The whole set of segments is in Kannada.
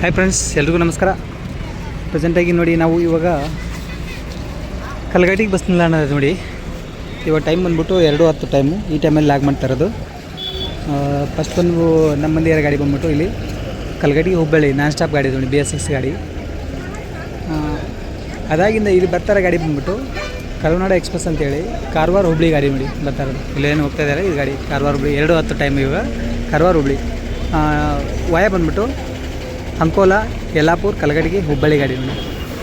ಹಾಯ್ ಫ್ರೆಂಡ್ಸ್ ಎಲ್ರಿಗೂ ನಮಸ್ಕಾರ. ಪ್ರೆಸೆಂಟಾಗಿ ನೋಡಿ ನಾವು ಇವಾಗ ಕಲ್ಗಟ್ಟಿಗೆ ಬಸ್ ನಿಲ್ದಾಣ ನೋಡಿ. ಇವಾಗ ಟೈಮ್ ಬಂದ್ಬಿಟ್ಟು ಎರಡು ಹತ್ತು ಟೈಮು ಈ ಟೈಮಲ್ಲಿ ಲಾಗ್ ಮಾಡ್ತಾ ಇರೋದು. ಫಸ್ಟ್ ಬಂದು ನಮ್ಮ ಮಂದಿರ ಗಾಡಿ ಬಂದ್ಬಿಟ್ಟು ಇಲ್ಲಿ ಕಲ್ಗಟ್ಟಿಗೆ ಹುಬ್ಬಳ್ಳಿ ನಾನ್ ಸ್ಟಾಪ್ ಗಾಡಿ ನೋಡಿ ಬಿ ಎಸ್ ಎಸ್ ಗಾಡಿ. ಅದಾಗಿಂದ ಇಲ್ಲಿ ಬರ್ತಾರೆ ಗಾಡಿ ಬಂದ್ಬಿಟ್ಟು ಕರುನಾಡ ಎಕ್ಸ್ಪ್ರೆಸ್ ಅಂತೇಳಿ ಕಾರವಾರ ಹುಬ್ಳಿ ಗಾಡಿ ನೋಡಿ ಬರ್ತಾ ಇರೋದು ಇಲ್ಲೇನು ಹೋಗ್ತಾ ಇದ್ದಾರೆ ಇದು ಗಾಡಿ ಕಾರವಾರ ಹುಬ್ಳಿ ಎರಡು ಹತ್ತು ಟೈಮ್ ಇವಾಗ ಕಾರವಾರ ಹುಬ್ಳಿ ವಯ ಬಂದ್ಬಿಟ್ಟು ಅಂಕೋಲಾ, ಯಲ್ಲಾಪುರ್ ಕಲಗಡಿಗೆ ಹುಬ್ಬಳ್ಳಿ ಗಾಡಿ ನೋಡಿ.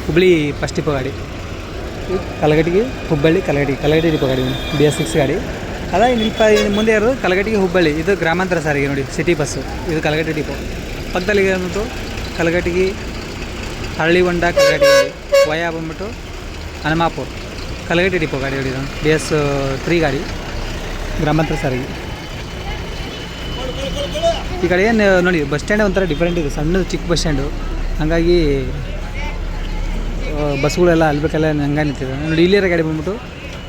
ಹುಬ್ಬಳ್ಳಿ ಫಸ್ಟ್ ಡಿಪೋ ಗಾಡಿ. ಕಲಗಡಿಗೆ ಹುಬ್ಬಳ್ಳಿ ಕಲಗಡಿ ಕಲಗಡಿ ಡಿಪೋ ಗಾಡಿ ಬಿ ಎಸ್ ಸಿಕ್ಸ್ ಗಾಡಿ. ಅದ ನಿಲ್ಪ ಮುಂದೆ ಇರೋದು ಕಲಗಡಿಗೆ ಹುಬ್ಬಳ್ಳಿ. ಇದು ಗ್ರಾಮಾಂತರ ಸಾರಿಗೆ ನೋಡಿ ಸಿಟಿ ಬಸ್ಸು ಇದು ಕಲಗಡಿ ಡಿಪೋ ಪಕ್ಕದಲ್ಲಿ ಬಂದ್ಬಿಟ್ಟು? ಕಲಗಡಿಗೆ ಹಳ್ಳಿ ಹೊಂಡ ಕಲಗಡಿ ಗಾಡಿ. ವಯ ಬಂದ್ಬಿಟ್ಟು ಹನುಮಾಪುರ್. ಕಲಗಡಿ ಡಿಪೋ ಗಾಡಿ ನೋಡಿ ಬಿ ಎಸ್ ತ್ರೀ ಗಾಡಿ. ಗ್ರಾಮಾಂತರ ಸಾರಿಗೆ. ಈ ಕಡೆ ಏನು, ನೋಡಿ ಬಸ್ ಸ್ಟ್ಯಾಂಡ್ ಒಂಥರ ಡಿಫ್ರೆಂಟ್ ಇದೆ. ಸಣ್ಣದು, ಚಿಕ್ಕ ಬಸ್ ಸ್ಟ್ಯಾಂಡು ಹಾಗಾಗಿ ಬಸ್ಗಳೆಲ್ಲ ಅಲ್ಬೇಕೆಲ್ಲ ಹಂಗೆ ನಿಂತಿದೆ. ನೋಡಿ, ಇಲ್ಲಿರೋ ಗಾಡಿ ಬಂದ್ಬಿಟ್ಟು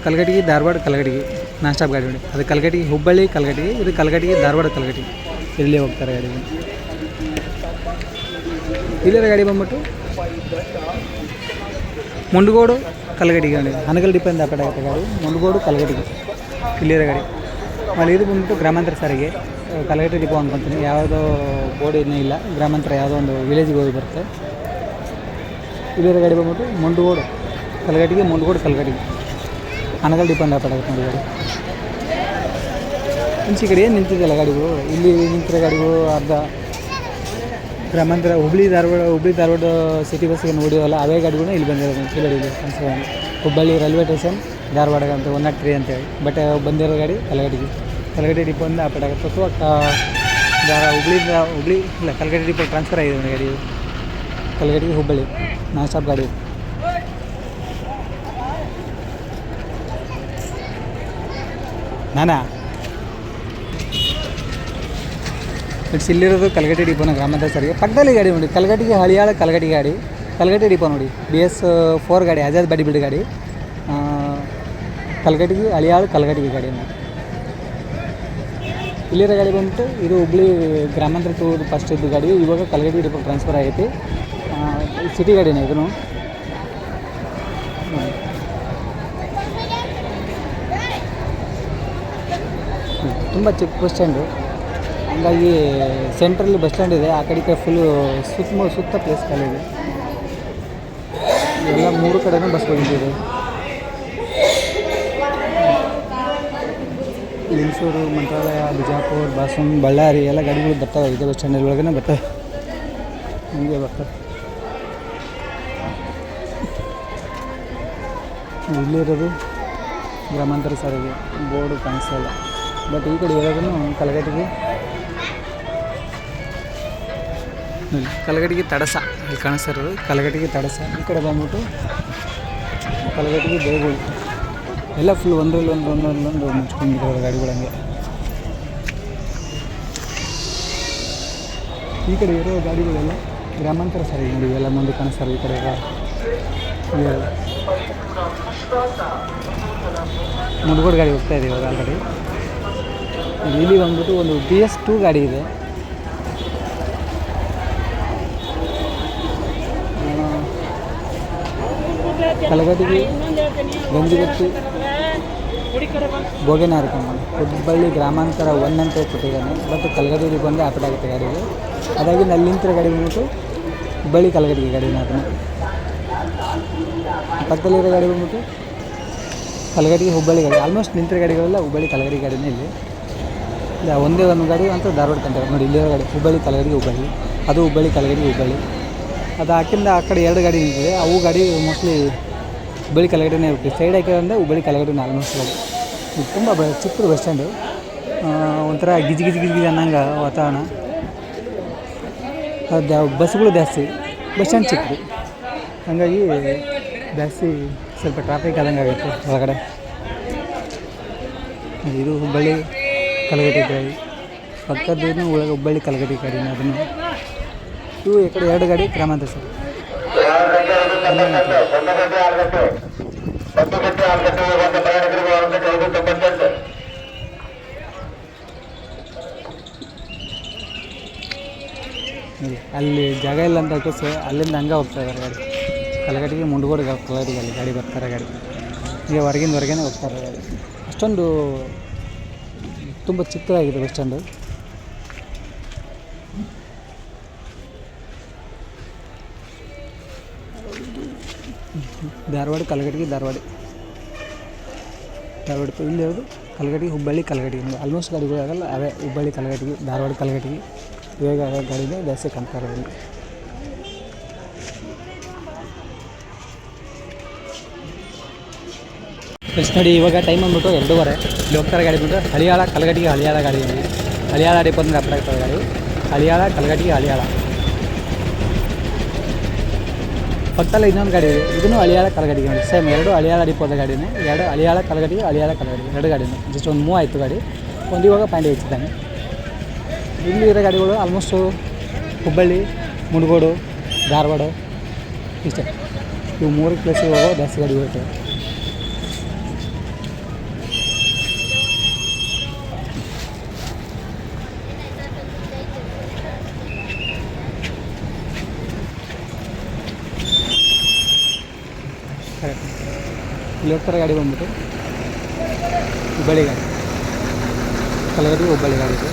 ಕಲ್ಗಟ್ಟಿಗೆ, ಧಾರವಾಡ ಕಲ್ಗಟ್ಟಿಗೆ, ನಾನ್ ಸ್ಟಾಪ್ ಗಾಡಿ ನೋಡಿ. ಅದು ಕಲ್ಗಟ್ಟಿಗೆ, ಹುಬ್ಬಳ್ಳಿ ಕಲ್ಗಟ್ಟಿಗೆ, ಇದು ಕಲ್ಗಟ್ಟಿಗೆ, ಧಾರವಾಡ ಕಲ್ಗಟ್ಟಿಗೆ. ಇಲ್ಲಿ ಹೋಗ್ತಾರೆ ಗಾಡಿ. ಇಲ್ಲಿರೋ ಗಾಡಿ ಬಂದ್ಬಿಟ್ಟು ಮುಂಡಗೋಡು ಕಲ್ಗಟ್ಟಿಗೆ ನೋಡಿ. ಹನಗಲ್ ಡಿಪೆಂಡ್ ಆ ಕಡೆ ಆಗುತ್ತೆ ಗಾಡಿ. ಮುಂಡಗೋಡು ಕಲ್ಗಟ್ಟಿಗೆ, ಇಲ್ಲಿರೋ ಗಾಡಿ. ಆಮೇಲೆ ಇದು ಬಂದ್ಬಿಟ್ಟು ಗ್ರಾಮಾಂತರ ಸಾರಿಗೆ. ಕಲಗಟ್ಟಿ ಡಿಪೋ ಅನ್ಕೊತೀನಿ. ಯಾವುದೋ ಬೋರ್ಡ್ ಇನ್ನೂ ಇಲ್ಲ. ಗ್ರಾಮಾಂತರ ಯಾವುದೋ ಒಂದು ವಿಲೇಜಿಗೆ ಹೋಗಿ ಬರುತ್ತೆ. ಇಲ್ಲಿರೋ ಗಾಡಿ ಬಂದ್ಬಿಟ್ಟು ಮುಂಡುಗೋಡು. ಕಲಗಟ್ಟಿಗೆ ಮುಂಡುಗೋಡು ಕಲಗಟ್ಟಿಗೆ. ಹನಗಲ್ ಡಿಪೋ ಅಂತ ಆಗುತ್ತೆ ನೋಡಿ ಗಾಡಿ. ಮುಂಚೆ ಕಡೆ ಏನು ನಿಂತಿದ್ದಲ್ಲ ಗಾಡಿಗಳು? ಇಲ್ಲಿ ನಿಂತಿರೋ ಗಾಡಿಗಳು ಅರ್ಧ ಗ್ರಾಮಾಂತರ ಹುಬ್ಳಿ ಧಾರವಾಡ ಹುಬ್ಳಿ ಧಾರವಾಡ ಸಿಟಿ ಬಸ್ಸಿಗೆ ನೋಡಿವಲ್ಲ ಅವೇ ಗಾಡಿಗಳು ಇಲ್ಲಿ ಬಂದಿರೋದು ಗಾಡಿಗಳು ಹುಬ್ಬಳ್ಳಿ ರೈಲ್ವೆ ಸ್ಟೇಷನ್ ಧಾರವಾಡ ಅಂತ ಒನ್ ನಾಟ್ ತ್ರೀ ಅಂತೇಳಿ ಬಟ್ ಬಂದಿರೋ ಗಾಡಿ ಕಲಗಟ್ಟಿಗೆ. ಕಲಗಟ್ಟಿ ಡಿಪೋ ಇಂದ ಆ ಕಡೆ ಆಗುತ್ತೆ ಧಾರ ಹುಬ್ಳಿಯಿಂದ ಹುಬ್ಳಿ, ಇಲ್ಲ ಕಲಗಟ್ಟಿ ಡಿಪೋ ಟ್ರಾನ್ಸ್ಫರ್ ಆಗಿದೆ ಒಂದು ಗಾಡಿ ಕಲಗಟ್ಟಿಗೆ ಹುಬ್ಬಳ್ಳಿ, ನಾನ್ ಸ್ಟಾಪ್ ಗಾಡಿ ನಾನಾ? ಇಟ್ಸ್ ಇಲ್ಲಿರೋದು ಕಲಗಟ್ಟಿ ಡಿಪೋನ ಗ್ರಾಮಾಂತರ ಸಾರಿಗೆ ಪಕ್ಕದಲ್ಲಿ ಗಾಡಿ ನೋಡಿ ಕಲಗಟ್ಟಿಗೆ ಹಳಿಯಾಳ ಕಲಗಟ್ಟಿ ಗಾಡಿ. ಕಲಗಟ್ಟಿ ಡಿಪೋ ನೋಡಿ ಬಿ ಎಸ್ ಫೋರ್ ಗಾಡಿ ಆಜಾದ್ ಬಡಿ ಬಿಡಿ ಗಾಡಿ ಕಲ್ಗಟ್ಟಿಗೆ ಹಳಿಯಾಳು ಕಲ್ಗಟ್ಟಿಗೆ ಗಾಡಿ ನೋಡಿ. ಇಲ್ಲಿರೋ ಗಾಡಿ ಬಂದ್ಬಿಟ್ಟು ಇದು ಹುಬ್ಳಿ ಗ್ರಾಮಾಂತರ ಟೂರ್ ಫಸ್ಟ್ ಇದ್ದು ಗಾಡಿ. ಇವಾಗ ಕಲಗಡಿ ಡಿಪೋ ಟ್ರಾನ್ಸ್ಫರ್ ಆಗೈತಿ. ಸಿಟಿ ಗಾಡಿನೇ ಇದನ್ನು ತುಂಬ ಚಿಕ್ಕ ಬಸ್ ಸ್ಟ್ಯಾಂಡು ಹಂಗಾಗಿ ಸೆಂಟ್ರಲ್ಲಿ ಬಸ್ ಸ್ಟ್ಯಾಂಡ್ ಇದೆ. ಆ ಕಡೆ ಫುಲ್ಲು ಸುತ್ತ ಸುತ್ತ ಪ್ಲೇಸ್ ಎಲ್ಲ ಮೂರು ಕಡೆನೂ ಬಸ್ ಹೋಗಿದ್ದೀವಿ ಲಿಂಗಸೂರು ಮಂತ್ರಾಲಯ, ಬಿಜಾಪುರ ಬಾಸನ್ ಬಳ್ಳಾರಿ ಎಲ್ಲ ಗಾಡಿಗಳು ಬರ್ತಾವೆ ಇದೇ ಬಸ್ ಸ್ಟ್ಯಾಂಡ್ ಒಳಗನೆ ಬರ್ತವೆ ಹಿಂಗೆ ಬರ್ತವೆ. ಇಲ್ಲಿರೋದು ಗ್ರಾಮಾಂತರ ಸಾರಿಗೆ ಬೋರ್ಡು ಕಾಣಿಸ್ತಾ ಇಲ್ಲ. ಬಟ್ ಈ ಕಡೆ ಇರೋದನ್ನು ಕಲಗಟ್ಟಿಗೆ ಕಲಗಟ್ಟಿಗೆ ತಡಸ ಇಲ್ಲಿ ಕಾಣಿಸ್ತಾ ಇರೋದು. ಕಲಗಟ್ಟಿಗೆ ತಡಸ. ಈ ಕಡೆ ಬಂದ್ಬಿಟ್ಟು ಕಲಗಟ್ಟಿಗೆ ಬೇಗುಳಿ ಎಲ್ಲ ಫುಲ್ ಒಂದರಲ್ಲಿ ಒಂದು ಒಂದರಲ್ಲಿ ಒಂದು ಮುಚ್ಕೊಂಡಿದ್ದಾರೆ ಗಾಡಿಗಳಂಗೆ ಈ ಕಡೆ ಇರೋ ಗಾಡಿಗಳೆಲ್ಲ ಗ್ರಾಮಾಂತರ ಸಾರಿಗೆ ನೋಡಿ ಎಲ್ಲ ಮುಂದೆ ಕಾಣಿಸ್ತಾರೆ ಈ ಕಡೆ ಎಲ್ಲ ಮುಡ್ಗೋಡ್ ಗಾಡಿ ಹೋಗ್ತಾ ಇದೆ ಇವಾಗ ಆಲ್ರೆಡಿ ಇಲ್ಲಿ ಬಂದ್ಬಿಟ್ಟು ಒಂದು ಬಿ ಎಸ್ ಟೂ ಗಾಡಿ ಇದೆ. ಕಲಗಟ್ಟಿಗೆ ಗಂಜಿಗಟ್ಟಿ ಬೋಗೇನಾರ್ಕಮ್ಮ ಹುಬ್ಬಳ್ಳಿ ಗ್ರಾಮಾಂತರ ಒನ್ ಅಂತ ಕೊಟ್ಟಿದ್ದಾನೆ. ಬಟ್ ಕಲಗಡಿಗೆ ಬಂದು ಆಪರೇಟ್ ಆಗುತ್ತೆ ಗಾಡಿಗೆ. ಅದಾಗಿ ನಲ್ಲಿಂತರ ಗಾಡಿ ಬಂದ್ಬಿಟ್ಟು ಹುಬ್ಬಳ್ಳಿ ಕಲಗಡಿಗೆ ಗಾಡಿನ ಅದನ್ನು ಪಕ್ಕದಲ್ಲಿರೋ ಗಾಡಿ ಬಂದ್ಬಿಟ್ಟು ಕಲಗಡಿಗೆ ಹುಬ್ಬಳ್ಳಿ ಗಾಡಿ. ಆಲ್ಮೋಸ್ಟ್ ನಿಂತಿರೋ ಗಾಡಿಗಳೆಲ್ಲ ಹುಬ್ಬಳ್ಳಿ ಕಲಗಡಿ ಗಾಡಿನೇ ಇಲ್ಲಿ. ಇಲ್ಲ, ಒಂದೇ ಒಂದು ಗಾಡಿ ಅಂತ ಧಾರವಾಡ ಕಂಟ್ರೆ ನೋಡಿ, ಇಲ್ಲಿರೋ ಗಾಡಿ ಹುಬ್ಬಳ್ಳಿ ಕಲಗಡಿ ಹುಬ್ಬಳ್ಳಿ. ಅದು ಹುಬ್ಬಳ್ಳಿ ಕಲಗಡಿ ಹುಬ್ಬಳ್ಳಿ. ಅದು ಹಾಕಿಂದ ಆ ಕಡೆ ಎರಡು ಗಾಡಿ ನಿಂತಿದೆ. ಅವು ಗಾಡಿ ಮೋಸ್ಟ್ಲಿ ಹುಬ್ಬಳ್ಳಿ ಕೆಳಗಡೆನೇ ಇರುತ್ತೆ ಸೈಡ್ ಹಾಕಿದ್ರೆ ಹುಬ್ಬಳ್ಳಿ ಕೆಳಗಡೆ ಆಲ್ಮೋಸ್ಟ್ ಇದು ತುಂಬ ಬ ಚಿಕ್ಕದು ಬಸ್ ಸ್ಟ್ಯಾಂಡು ಒಂಥರ ಗಿಜಿ ಗಿಜಿ ಗಿಜಿ ಗಿಜಿ ಅನ್ನಂಗೆ ವಾತಾವರಣ. ಬಸ್ಗಳು ಜಾಸ್ತಿ, ಬಸ್ ಸ್ಟ್ಯಾಂಡ್ ಚಿಕ್ಕದು ಹಾಗಾಗಿ ಜಾಸ್ತಿ ಸ್ವಲ್ಪ ಟ್ರಾಫಿಕ್ ಆದಂಗೆ ಆಗುತ್ತೆ ಒಳಗಡೆ. ಇದು ಹುಬ್ಬಳ್ಳಿ ಕಲಗಟ್ಟಿ ಗಾಡಿ. ಪಕ್ಕದ್ದು ಒಳಗೆ ಹುಬ್ಬಳ್ಳಿ ಕಲಗಟ್ಟಿ ಗಾಡಿನ ಅದನ್ನು. ಇವು ಈ ಕಡೆ ಎರಡು ಗಾಡಿ ಗ್ರಾಮಾಂತರ ಸರ್ ಅಲ್ಲಿ ಜಾಗ ಇಲ್ಲ ಅಂತ ಅಕ್ಕಸ ಅಲ್ಲಿಂದ ಹಂಗೆ ಹೋಗ್ತಾ ಇದ್ದಾರೆ ಗಾಡಿ. ಕಲಗಟ್ಟಿಗೆ ಮುಂಡ್ಗೋಡಿಗೆ ಕಲಗಟ್ಟಿಗೆ ಅಲ್ಲಿ ಗಾಡಿ ಬರ್ತಾರೆ ಗಾಡಿ. ಈಗ ಹೊರಗಿಂದ ಹೊರಗೇನೆ ಹೋಗ್ತಾರೆ ಗಾಡಿ. ಅಷ್ಟೊಂದು ತುಂಬ ಚಿಕ್ಕದಾಗಿದೆ ಬಸ್ ಸ್ಟ್ಯಾಂಡು. ಧಾರವಾಡ ಕಲಗಟ್ಟಿಗೆ ಧಾರವಾಡ. ಧಾರವಾಡ ಇಲ್ಲಿ ಯಾವುದು? ಕಲಗಟ್ಟಿಗೆ ಹುಬ್ಬಳ್ಳಿ ಕಲಗಟ್ಟಿಗೆ ಆಲ್ಮೋಸ್ಟ್ ಗಾಡಿಗಳು ಆಗಲ್ಲ. ಅವೇ ಹುಬ್ಬಳ್ಳಿ ಕಲಗಟ್ಟಿಗೆ ಧಾರವಾಡ ಕಲಗಟ್ಟಿಗೆ ಇವಾಗ ಅವೇ ಗಾಡಿನೇ ಜಾಸ್ತಿ ಕಾಣ್ತಾ ಇರೋದಿಲ್ಲ. ಫ್ರೆಂಡ್ಸ್ ನೋಡಿ, ಇವಾಗ ಟೈಮ್ ಬಂದ್ಬಿಟ್ಟು ಎರಡೂವರೆ. ಇಲ್ಲಿ ಹೋಗ್ತಾರೆ ಗಾಡಿ ಬಂದು ಹಳಿಯಾಳ ಕಲಗಟ್ಟಿಗೆ ಹಳಿಯಾಳ ಗಾಡಿ ಹಳಿಯಾಳ ಡಿಪೋ ಅಂದ್ರೆ ಹತ್ರ ಗಾಡಿ. ಹಳಿಯಾಳ ಕಲಗಟ್ಟಿಗೆ ಹಳಿಯಾಳ. ಪಕ್ಕದಲ್ಲಿ ಇನ್ನೊಂದು ಗಾಡಿ ಇದೆ. ಇದನ್ನು ಹಳಿಯಾಳ ಕಲಗಡಿಗೆ ನೋಡಿ ಸೇಮ್ ಎರಡು ಹಳಿಯಾಳ ಡಿಪೋದ ಗಾಡಿನೇ, ಎರಡು ಹಳಿಯಾಳ ಕಲಗಡಿಗೆ ಹಳಿಯಾಳ ಕಲಗಡಿಗೆ ಎರಡು ಗಾಡಿನೇ. ಜಸ್ಟ್ ಒಂದು ಮೂವ್ ಆಯಿತು ಗಾಡಿ. ಒಂದು ಇವಾಗ ಪಾಂಡಿ ಹೆಚ್ಚಿದ್ದಾನೆ ಇಲ್ಲಿ ಇರೋ ಗಾಡಿಗಳು ಆಲ್ಮೋಸ್ಟು ಹುಬ್ಬಳ್ಳಿ ಮುಣಗೋಡು ಧಾರವಾಡ, ಇಷ್ಟೇ. ಇವು ಮೂರು ಪ್ಲೇಸಿಗೆ ಹೋಗೋ ಜಾಸ್ತಿ ಗಾಡಿ ಹೋಗ್ತವೆ ಕರೆಕ್ಟ್. ಇಲ್ಲಿ ಹೋಗ್ತಾರೆ ಗಾಡಿ ಬಂದ್ಬಿಟ್ಟು. ಹುಬ್ಬಳ್ಳಿ ಗಾಡಿ ಕಲಗಡಿ ಹುಬ್ಬಳ್ಳಿ ಗಾಡಿ ಇದೆ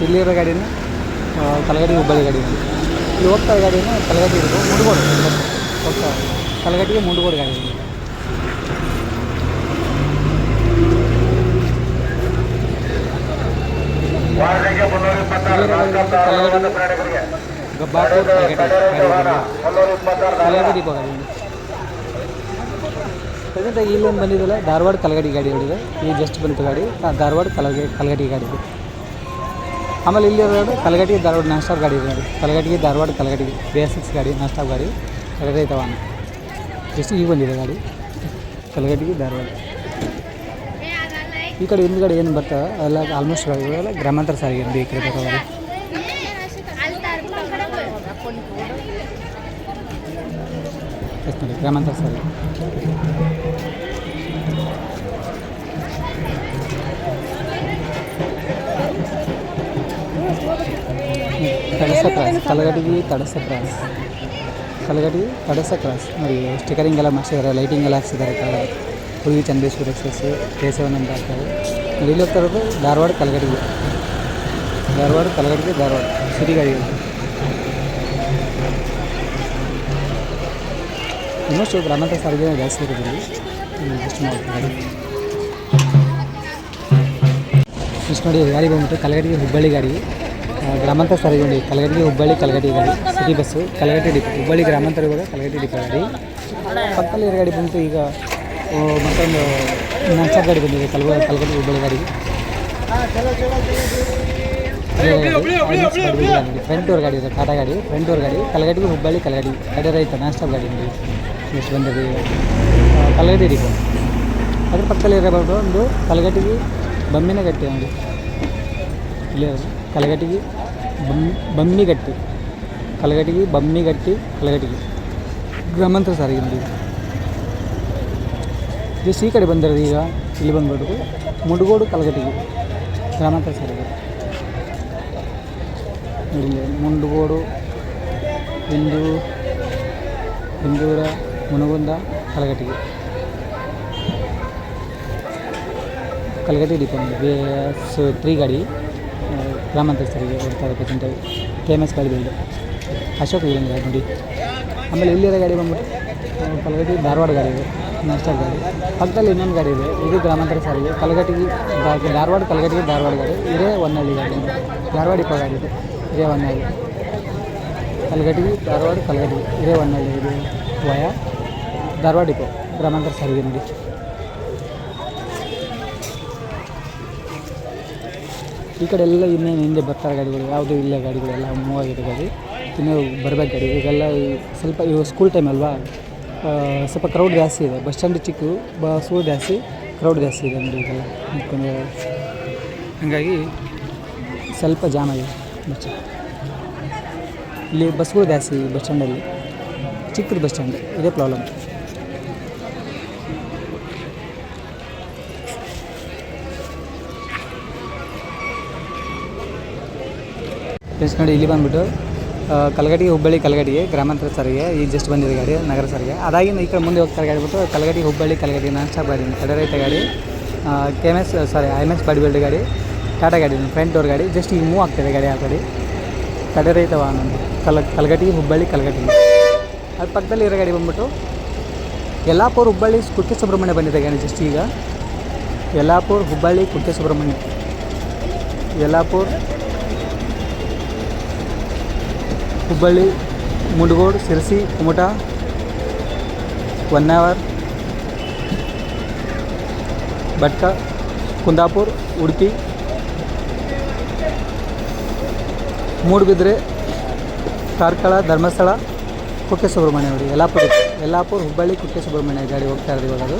ಇಲ್ಲಿರೋ ಗಾಡಿನ ಆ, ಕಲಗಡಿ ಹುಬ್ಬಳ್ಳಿ ಗಾಡಿ ಇಲ್ಲಿ ಹೋಗ್ತಾರೆ ಗಾಡಿನ ಕಲಗಡಿ ಇರೋದು ಮುಂಡ್ಗೋಡು. ಹೋಗ್ತಾ ಕಲಗಟ್ಟಿಗೆ ಮುಂಡ್ಗೋಡು ಗಾಡಿ ಇದೆ. ಗಬ್ಬಾಪುರ ಕಲಗಡಿ ಇದೆ ಪ್ರೆಸೆಂಟಾಗಿ ಇಲ್ಲೊಂದು ಬಂದಿದ್ದಲ್ಲ ಧಾರವಾಡ ಕಲಗಡಿ ಗಾಡಿ ಹೊಡಿದೆ ಈ ಜಸ್ಟ್ ಬಂತು ಗಾಡಿ. ಧಾರವಾಡ ಕಲಗಡಿ ಕಲಗಡಿ ಗಾಡಿ ಇದೆ. ಆಮೇಲೆ ಇಲ್ಲಿ ಕಲಗಟಿ ಧಾರವಾಡ ನಾನ್ ಸ್ಟಾಪ್ ಗಾಡಿ ಇದೆ ನೋಡಿ. ಕಲಗಟಿಗೆ ಧಾರವಾಡ ಕಲಗಟಿಗೆ ಬಿ ಎಸ್ ಸಿಕ್ಸ್ ಗಾಡಿ ನಾನ್ ಸ್ಟಾಪ್ ಗಾಡಿ. ಕಲಗಡಿ ತವಾನ ಜಸ್ಟ್ ಈಗ ಬಂದಿದೆ ಗಾಡಿ. ಕಲಗಟಿಗೆ ಧಾರವಾಡ. ಈ ಕಡೆ ಹಿಂದ್ಗಡೆ ಏನು ಬರ್ತಾವೆ ಎಲ್ಲ ಆಲ್ಮೋಸ್ಟ್ ಗಾಡಿಗಳೆಲ್ಲ ಗ್ರಾಮಾಂತರ ಸಾರಿಗೆ ಬೇಕರಿ ಬರೋದು ಎಸ್ ನೋಡಿ ಗ್ರಾಮಾಂತರ ಸರ್. ತಡಸ ಕ್ರಾಸ್ ಕಲಗಟಿಗೆ ತಡಸ ಕ್ರಾಸ್ ಕಲಗಟಿ ತಡಸ ಕ್ರಾಸ್ ನೋಡಿ ಸ್ಟಿಕರಿಂಗ್ ಎಲ್ಲ ಮಾಡಿಸಿದ್ದಾರೆ ಲೈಟಿಂಗ್ ಎಲ್ಲ ಹಾಕ್ಸಿದ್ದಾರೆ ಕೆಳಗಡೆ ಹುಡುಗಿ ಚಂದ್ರೇಶ್ವರ ಎಕ್ಸಸ್ ಕೇಶವನಂದ ಆಗ್ತದೆ ಇಲ್ಲಿ ಹೋಗ್ತಾ ಇರೋದು ಧಾರವಾಡ ಕಲಗಟಿಗೆ ಧಾರವಾಡ ಕಲಗಟಿಗೆ ಧಾರವಾಡ ಸಿಟಿ ಇನ್ನಷ್ಟು ಗ್ರಾಮಾಂತರ ಸಾರಿಗೆ ಜಾಸ್ತಿ ಇರೋದಿಲ್ಲ ಜಸ್ಟ್ ಮಾಡಿ ಇಷ್ಟು ನೋಡಿ, ಗಾಡಿ ಬಂದ್ಬಿಟ್ಟು ಕಲಗಟ್ಟಿಗೆ ಹುಬ್ಬಳ್ಳಿ ಗಾಡಿ. ಗ್ರಾಮಾಂತರ ಸಾರಿಗೆ ನೋಡಿ ಕಲಗಟ್ಟಿಗೆ ಹುಬ್ಬಳ್ಳಿ ಕಲಗಟ್ಟಿ ಗಾಡಿ city bus Kalghatgi depot Hubballi ಗ್ರಾಮಾಂತರ ಇವಾಗ ಕಲಗಟ್ಟಿ ಡಿಪೋ ಗಾಡಿ. ಪಕ್ಕದಲ್ಲಿ ಎರಡು ಗಾಡಿ ಬಂತು ಈಗ ಮತ್ತೊಂದು ನಾಲ್ಕು ಗಾಡಿ ಬಂದಿದೆ ಕಲಗ ಕಲಗಟ್ಟಿ ಹುಬ್ಬಳ್ಳಿ ಗಾಡಿ. ಫ್ರಂಟ್ ಡೋರ್ ಗಾಡಿ ಇದೆ ಟಾಟಾ ಗಾಡಿ ಫ್ರಂಟ್ ಡೋರ್ ಗಾಡಿ ಕಲಗಟ್ಟಿಗೆ ಹುಬ್ಬಳ್ಳಿ ಕಲಗಡಿ ಗಾಡಿ ರೈತ ನಾನ್ ಸ್ಟಾಪ್ ಗಾಡಿ ನೋಡಿ ಎಷ್ಟು ಬಂದಿದೆ ಈಗ ಆ, ಕಲಗಟ್ಟಿ ಡಿಪೋ ಅದ್ರ ಪಕ್ಕದಲ್ಲಿ ಇರಬಹುದು ಒಂದು ಕಲಗಟ್ಟಿಗೆ ಬಮ್ಮಿನಗಟ್ಟಿ ಅಂಗಡಿ ಇಲ್ಲೇ ಇರೋದು. ಕಲಗಟ್ಟಿಗೆ ಬಮ್ ಬಮ್ಮಿಗಟ್ಟಿ ಕಲಗಟ್ಟಿಗೆ ಬಮ್ಮಿಗಟ್ಟಿ ಕಲಗಟ್ಟಿಗೆ ಗ್ರಾಮಾಂತರ ಸಾರಿಗೆ ನೋಡಿ ಜಸ್ಟ್ ಈ ಕಡೆ ಬಂದಿರೋದು ಈಗ ಇಲ್ಲಿ ಬಂದ್ಬಿಟ್ಟು ಮುಡುಗೋಡು ಕಲಗಟ್ಟಿಗೆ ಗ್ರಾಮಾಂತರ ಸಾರಿಗೆ ನೋಡಿ ಇಲ್ಲಿ ಮುಂಡಗೋಡು ಹಿಂದೂ ಹಿಂದೂರ Munagunda ಕಲಗಟ್ಟಿಗೆ Kalghatgi depot B S three ಗಾಡಿ ಗ್ರಾಮಾಂತರ ಸಾರಿಗೆ ಓಡ್ತಾ ಪ್ರೆಸೆಂಟಾಗಿ ಕೆ ಎಂ ಎಸ್ ಗಾಡಿ ಬಿಲ್ಡು ಅಶೋಕ್ ಲೀಲಂಗ್ ಗಾಡಿ ನೋಡಿ. ಆಮೇಲೆ ಇಲ್ಲಿರೋ ಗಾಡಿ ಬಂದ್ಬಿಟ್ಟು ಕಲಘಟಗಿ ಧಾರವಾಡ ಗಾಡಿ ಇದೆ ನಷ್ಟ ಗಾಡಿ. ಪಕ್ಕದಲ್ಲಿ ಇನ್ನೊಂದು ಗಾಡಿ ಇದೆ, ಇದು ಗ್ರಾಮಾಂತರ ಸಾರಿಗೆ ಕಲಗಟ್ಟಿಗೆ ದಾ- ಧಾರವಾಡ ಕಲಗಟ್ಟಿಗೆ ಧಾರವಾಡ ಗಾಡಿ, ಇದೇ ಒನ್ನಳ್ಳಿ ಗಾಡಿ. ಧಾರವಾಡ ಇಪ್ಪ ಗಾಡಿ ಇದೆ. ಇದೇ ಹೊನ್ನಳ್ಳಿ ಕಲಗಟ್ಟಿಗೆ ಧಾರವಾಡ ಕಲಗಟ್ಟಿಗೆ ಇದೇ ಹೊನ್ನಳ್ಳಿ ಇದು ವಯ. ಧಾರವಾಡ ಡಿಪೋ, ಗ್ರಾಮಾಂತರ ಸಾರಿಗೆ ನೋಡಿ ಈ ಕಡೆ ಎಲ್ಲ ಇನ್ನೇನು ಹಿಂದೆ ಬರ್ತಾರೆ ಗಾಡಿಗಳು, ಯಾವುದೂ ಇಲ್ಲ ಗಾಡಿಗಳೆಲ್ಲ ಮೂವ್ ಆಗಿದೆ ಗಾಡಿ. ಇನ್ನೂ ಬರಬೇಕು ಗಾಡಿ. ಈಗೆಲ್ಲ ಸ್ವಲ್ಪ ಇವು ಸ್ಕೂಲ್ ಟೈಮ್ ಅಲ್ವಾ? ಸ್ವಲ್ಪ ಕ್ರೌಡ್ ಜಾಸ್ತಿ ಇದೆ. ಬಸ್ ಸ್ಟ್ಯಾಂಡ್ ಚಿಕ್ಕ ಬಸ್ಸು ಜಾಸ್ತಿ ಕ್ರೌಡ್ ಜಾಸ್ತಿ ಇದೆ ಅಂದರೆ ಈಗೆಲ್ಲ. ಹಾಗಾಗಿ ಸ್ವಲ್ಪ ಜಾಮ್ ಆಗಿದೆ. ಬಸ್ ಸ್ಟ್ಯಾಂಡ್ ಇಲ್ಲಿ ಬಸ್ಗಳು ಜಾಸ್ತಿ ಬಸ್ ಸ್ಟ್ಯಾಂಡಲ್ಲಿ ಚಿಕ್ಕದು ಬಸ್ ಸ್ಟ್ಯಾಂಡ್ ಇದೇ ಪ್ರಾಬ್ಲಮ್. ಫ್ರೆಂಡ್ಸ್ ನೋಡಿ, ಇಲ್ಲಿ ಬಂದುಬಿಟ್ಟು ಕಲಗಡಿಗೆ ಹುಬ್ಬಳ್ಳಿ ಕಲಗಟಿಗೆ ಗ್ರಾಮಾಂತರ ಸಾರಿಗೆ, ಈ ಜಸ್ಟ್ ಬಂದಿದೆ ಗಾಡಿ, ನಗರ ಸಾರಿಗೆ. ಅದಾಗಿಂದ ಈ ಕಡೆ ಮುಂದೆ ಹೋಗ್ತಾರೆ ಗಾಡಿ ಬಿಟ್ಟು ಹುಬ್ಬಳ್ಳಿ ಕಲಗಟಿ ನಾನ್ ಸ್ಟಾಪ್ ಗಾಡಿ ಕಡೆ ರೈತ ಗಾಡಿ K M S sorry I M S body ಗಾಡಿ. ಟಾಟಾ ಗಾಡಿ ಫ್ರಂಟ್ ಡೋರ್ ಗಾಡಿ ಜಸ್ಟ್ ಈಗ ಮೂವ್ ಆಗ್ತಿದೆ ಗಾಡಿ ಆ ಕಡೆ. ತಡೆರಹಿತ ವಾಹನ ಕಲ ಕಲಗಟಿ ಹುಬ್ಬಳ್ಳಿ ಕಲಗಟಿ ಅದು ಪಕ್ಕದಲ್ಲಿ ಇರೋ ಗಾಡಿ ಬಂದ್ಬಿಟ್ಟು ಯಲ್ಲಾಪುರ, ಹುಬ್ಬಳ್ಳಿ ಕುಕ್ಕೆ ಸುಬ್ರಹ್ಮಣ್ಯ ಬಂದಿದೆ ಗಾಡಿ ಜಸ್ಟ್ ಈಗ. ಯಲ್ಲಾಪುರ, ಹುಬ್ಬಳ್ಳಿ ಕುಕ್ಕೆ ಸುಬ್ರಹ್ಮಣ್ಯ ಯಲ್ಲಾಪುರ, ಹುಬ್ಬಳ್ಳಿ, ಮುಂಡಗೋಡು ಸಿರಸಿ ಕುಮಟ ಅವರ್ ಭಟ್ಕ, ಕುಂದಾಪುರ್, ಉಡುಪಿ. ಮೂಡುಬಿದ್ರೆ, ಕಾರ್ಕಳ, ಧರ್ಮಸ್ಥಳ ಕುಕ್ಕೆ ಸುಬ್ರಹ್ಮಣ್ಯ ಅವರಿಗೆ ಯಲ್ಲಾಪುರ ಯಲ್ಲಾಪುರ, ಹುಬ್ಬಳ್ಳಿ ಕುಕ್ಕೆ ಸುಬ್ರಹ್ಮಣ್ಯ ಗಾಡಿ ಹೋಗ್ತಾ ಇರೋದು ಇವಾಗ ಅದು.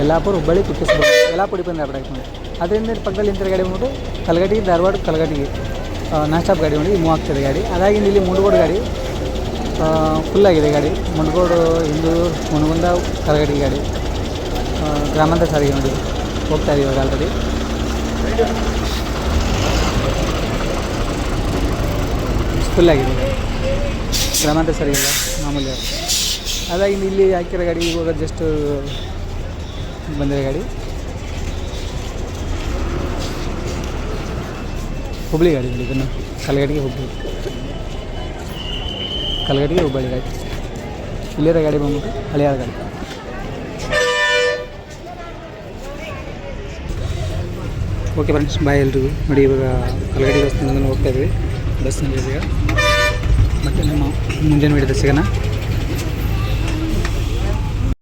ಯಲ್ಲಾಪುರ, ಹುಬ್ಬಳ್ಳಿ ಕುಕ್ಕೆ ಸುಬ್ರಹ್ಮಣ್ಯ ಯಲ್ಲಾಪುರ ಬಂದು ಅಪ್ಡೇಟ್ ಮಾಡಿ ಅದರಿಂದ ಪಕ್ಕದಲ್ಲಿ ಇಂಥ ಗಾಡಿ ಬಂದ್ಬಿಟ್ಟು ಕಲಗಟ್ಟಿಗೆ ಧಾರವಾಡ ಕಲಗಟ್ಟಿಗೆ ನಾನ್ ಸ್ಟಾಪ್ ಗಾಡಿ ನೋಡಿ ಮೂವ್ ಆಗ್ತದೆ ಗಾಡಿ. ಅದಾಗಿಂದ ಇಲ್ಲಿ ಮುಂಡಗೋಡು ಗಾಡಿ ಫುಲ್ಲಾಗಿದೆ ಗಾಡಿ. ಮುಂಡಗೋಡು ಹಿಂದೂ ಮುನಗುಂದ ಕಲಗಟಿ ಗಾಡಿ. ಗ್ರಾಮಾಂತರ ಸಾರಿಗೆ ನೋಡಿ, ಹೋಗ್ತಾ ಇದೆ ಇವಾಗ ಆಲ್ರೆಡಿ ಫುಲ್ಲಾಗಿದೆ ಆಗಿದೆ. ಸಾರಿಗೆ ಇಲ್ಲ, ಮಾಮೂಲಿ ಅದಾಗಿ ಇಲ್ಲಿ ಹಾಕಿರೋ ಗಾಡಿ, ಇವಾಗ ಜಸ್ಟ್ ಬಂದಿರೋ ಗಾಡಿ. ಹುಬ್ಳಿ ಗಾಡಿ ಇದನ್ನು. ಕಲ್ಗಡಿಗೆ ಹುಬ್ಳಿ. ಕಲ್ಗಡಿಗೆ ಹುಬ್ಬಳ್ಳಿ ಗಾಡಿ. ಇಲ್ಲಿರೋ ಗಾಡಿ ಬಂದ್ಬಿಟ್ಟು ಹಳಿಯಾಳ ಗಾಡಿ. ಓಕೆ ಫ್ರೆಂಡ್ಸ್ ಬಾಯ್ ಎಲ್ರಿಗೂ. ನೋಡಿ ಇವಾಗ ಕಲಗಡಿ ಬಸ್ನಿಂದ ಹೋಗ್ತಾ ಇದ್ವಿ. ಬಸ್ನಲ್ಲಿ ಈಗ ಮತ್ತು ನಮ್ಮ ಮುಂದಿನ ವಿಡಿಯೋದ ಸಿಗೋಣ.